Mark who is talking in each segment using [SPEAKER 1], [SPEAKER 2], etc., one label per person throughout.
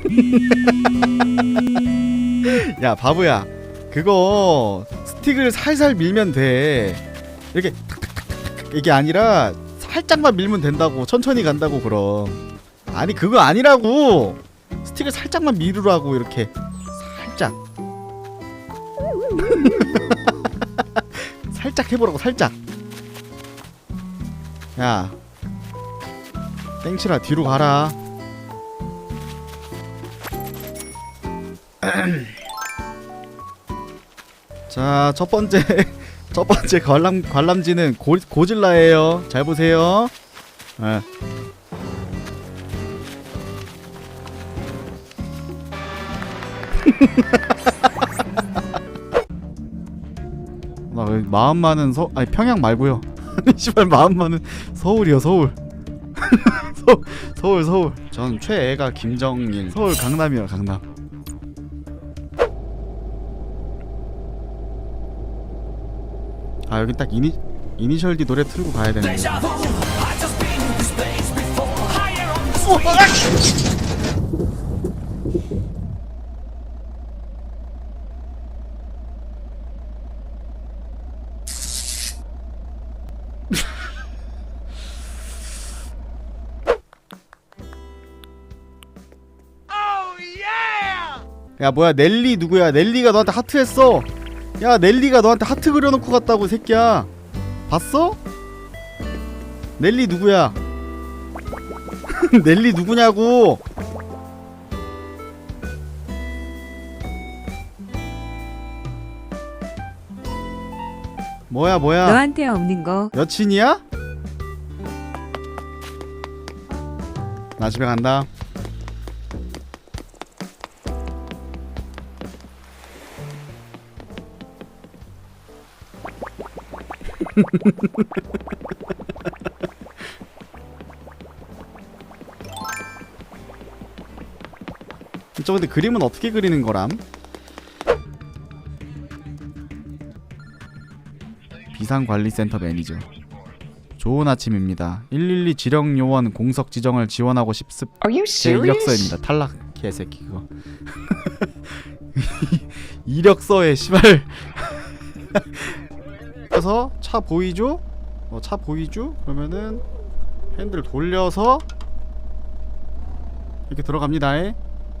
[SPEAKER 1] 야 바보야. 그거 스틱을 살살 밀면 돼. 이렇게 탁탁탁탁 이게 아니라 살짝만 밀면 된다고. 천천히 간다고 그럼. 아니 그거 아니라고. 스틱을 살짝만 밀으라고 이렇게. 살짝 살짝 해보라고 살짝 야 땡칠아 뒤로 가라 자, 첫 번째 첫 번째 관람 관람지는 고, 고질라예요. 잘 보세요. 예. 나왜 마음 많은 서 아니 평양 말고요. 씨발 마음 많은 서울이요 서울. 서, 서울 서울. 전 최애가 김정일. 서울 강남이요 강남. 아 여기 딱 이니 이니셜 D 노래 틀고 가야 되는 거. 야 뭐야 넬리 누구야? 넬리가 너한테 하트 했어. 야 넬리가 너한테 하트 그려놓고 갔다고 새끼야. 봤어? 넬리 누구야? 넬리 누구냐고? 뭐야 뭐야?
[SPEAKER 2] 너한테 없는 거.
[SPEAKER 1] 여친이야? 나 집에 간다 저 근데 그림은 어떻게 그리는 거람? 비상관리센터 매니저 좋은 아침입니다. 112 지령 요원 공석 지정을 지원하고 싶습
[SPEAKER 3] Are you
[SPEAKER 1] 제? 이력서입니다. 탈락 개새끼 그거. 이력서에 씨발. 그래서 차 보이죠? 어, 차 보이죠? 그러면은 핸들 돌려서 이렇게 들어갑니다. 에.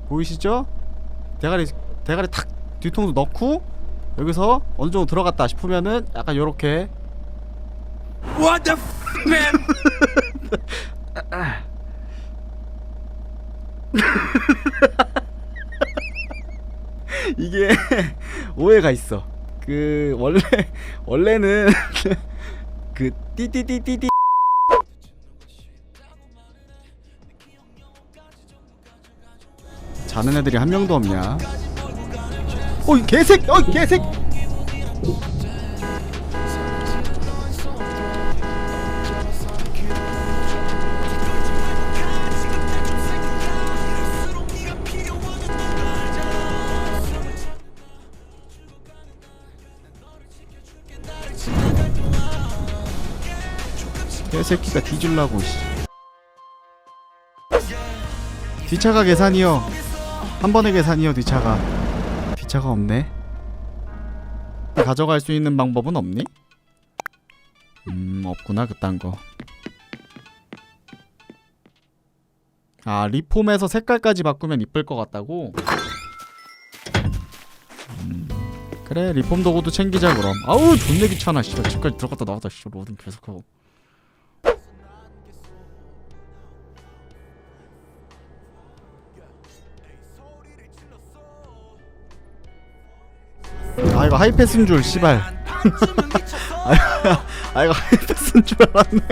[SPEAKER 1] 보이시죠? 대가리 대가리 탁 뒤통수 넣고 여기서 어느 정도 들어갔다 싶으면은 약간 요렇게
[SPEAKER 4] What the f man?
[SPEAKER 1] 이게 오해가 있어. 그 원래 원래는 그 띠띠띠띠띠 자는 애들이 한 명도 없냐? 어이 개색, 어이 개색. 개새끼가 뒤질라고. 씨. 뒷차가 계산이요. 한 번의 계산이요 뒷차가. 뒷차가 없네. 가져갈 수 있는 방법은 없니? 음 없구나 그딴 거. 아 리폼에서 색깔까지 바꾸면 이쁠 것 같다고. 음, 그래 리폼 도구도 챙기자 그럼. 아우 존내 귀찮아. 씨발 집까지 들어갔다 나왔다. 씨발 어딘 계속하고. 아 이거 하이패스인 줄 씨발. 아, 아 이거 하이패스인 줄 알았네.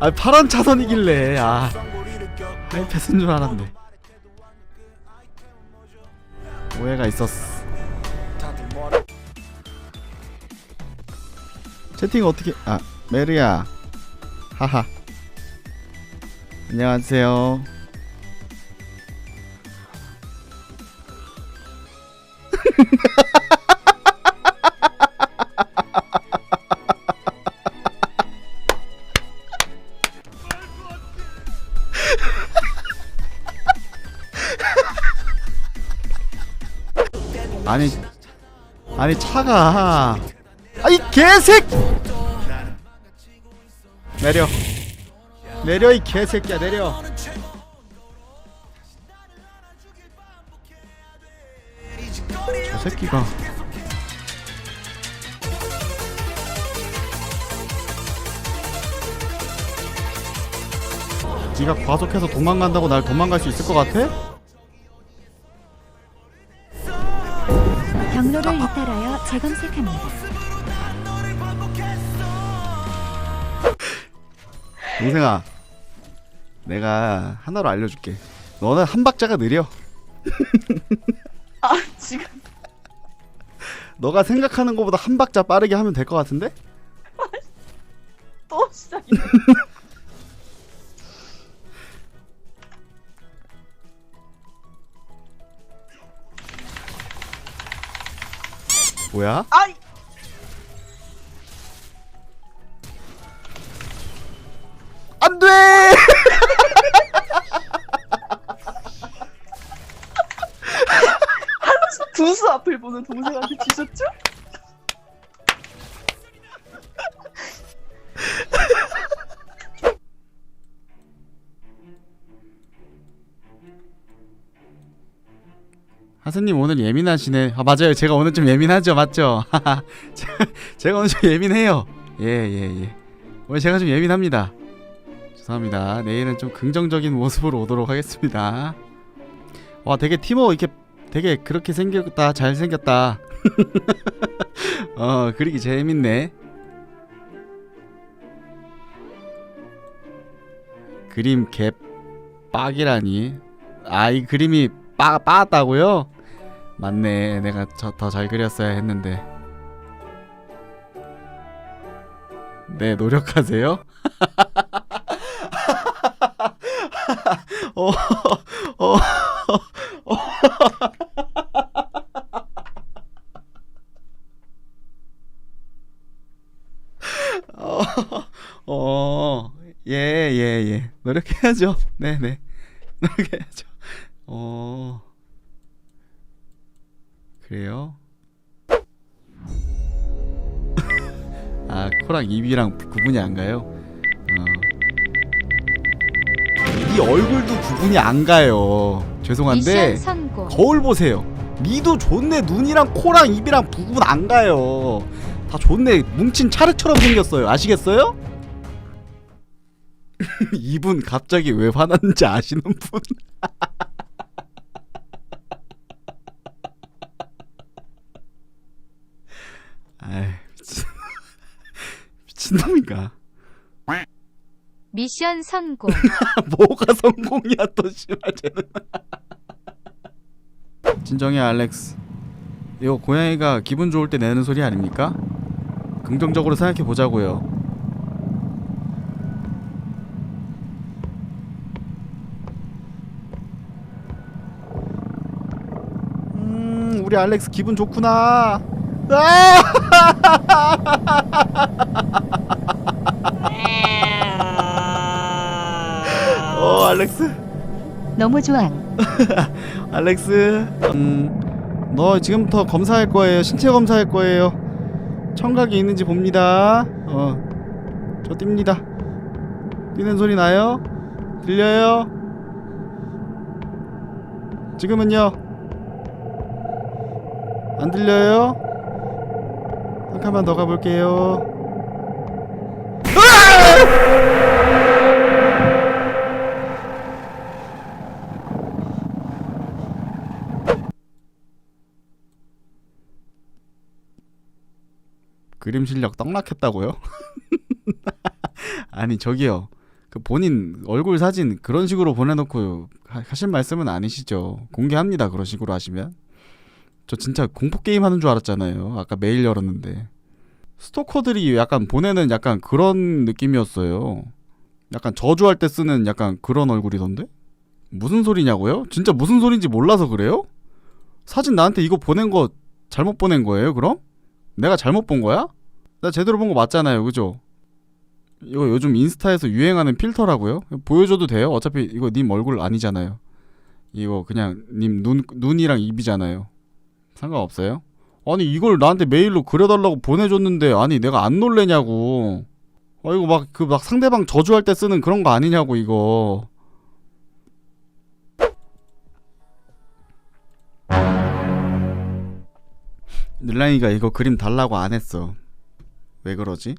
[SPEAKER 1] 아 파란 차선이길래. 아 하이패스인 줄 알았네. 오해가 있었어 채팅 어떻게 아 메르야. 하하. 안녕하세요 아니 아니 차가. 아이 개색 내려. 내려 이 개새끼야 내려. 저 새끼가. 네가 과속해서 도망간다고 날 도망갈 수 있을 것 같아?
[SPEAKER 2] 경로를 이탈하여 재검색합니다.
[SPEAKER 1] 동생아 내가 하나로 알려줄게 너는 한 박자가 느려
[SPEAKER 3] 아 지금
[SPEAKER 1] 너가 생각하는 것보다 한 박자 빠르게 하면 될 것 같은데?
[SPEAKER 3] 또 시작이네.
[SPEAKER 1] 뭐야?
[SPEAKER 3] 아이
[SPEAKER 1] 안돼!
[SPEAKER 3] 두수 앞을 보는 동생한테 지셨죠?
[SPEAKER 1] 하스님 오늘 예민하시네. 아 맞아요. 제가 오늘 좀 예민하죠. 맞죠? 제가- 오늘 좀 예민해요. 예예 예. 오늘 제가 좀 예민합니다. 죄송합니다. 내일은 좀 긍정적인 모습으로 오도록 하겠습니다. 와 되게 티모 이렇게 되게 그렇게 생겼다 잘 생겼다. 어 그리기 재밌네. 그림 개 빡이라니. 아 이 그림이 빠, 빠았다고요? 맞네 내가 더 잘 그렸어야 했는데 네 노력하세요 어, 어, 어. 어, 어, 예, 예, 예. 노력해야죠. 네 네. 노력해야죠. 어, 그래요? 아, 코랑 입이랑 구분이 안 가요? 어. 이 얼굴도 구분이 안 가요. 죄송한데. 거울 보세요. 니도 좋네 눈이랑 코랑 입이랑 부분 안 가요. 다 좋네 뭉친 차르처럼 생겼어요. 아시겠어요? 이분 갑자기 왜 화났는지 아시는 분? 미친놈인가?
[SPEAKER 2] 미션 성공.
[SPEAKER 1] 뭐가 성공이야 또 씨발 쟤는 진정해 알렉스 이거 고양이가 기분 좋을 때 내는 소리 아닙니까? 긍정적으로 생각해 보자고요 음 우리 알렉스 기분 좋구나 아!
[SPEAKER 2] 너무 좋아.
[SPEAKER 1] 알렉스 음 너 지금부터 검사할 거예요. 신체 검사할 거예요. 청각이 있는지 봅니다. 어저 띱니다. 뛰는 소리 나요? 들려요? 지금은요? 안 들려요? 한 칸만 더 가볼게요 그림 실력 떡락했다고요? 아니 저기요 그 본인 얼굴 사진 그런 식으로 보내놓고 하, 하실 말씀은 아니시죠 공개합니다 그런 식으로 하시면 저 진짜 공포 게임 하는 줄 알았잖아요 아까 메일 열었는데 스토커들이 약간 보내는 약간 그런 느낌이었어요 약간 저주할 때 쓰는 약간 그런 얼굴이던데 무슨 소리냐고요? 진짜 무슨 소린지 몰라서 그래요? 사진 나한테 이거 보낸 거 잘못 보낸 거예요 그럼? 내가 잘못 본 거야? 나 제대로 본 거 맞잖아요. 그죠? 이거 요즘 인스타에서 유행하는 필터라고요? 보여줘도 돼요? 어차피 이거 님 얼굴 아니잖아요. 이거 그냥 님 눈, 눈이랑 입이잖아요. 상관없어요? 아니 이걸 나한테 메일로 그려달라고 보내줬는데 아니 내가 안 놀래냐고. 아 이거 막 그막 그 상대방 저주할 때 쓰는 그런 거 아니냐고 이거. 늘랑이가 이거 그림 달라고 안 했어. 왜 그러지?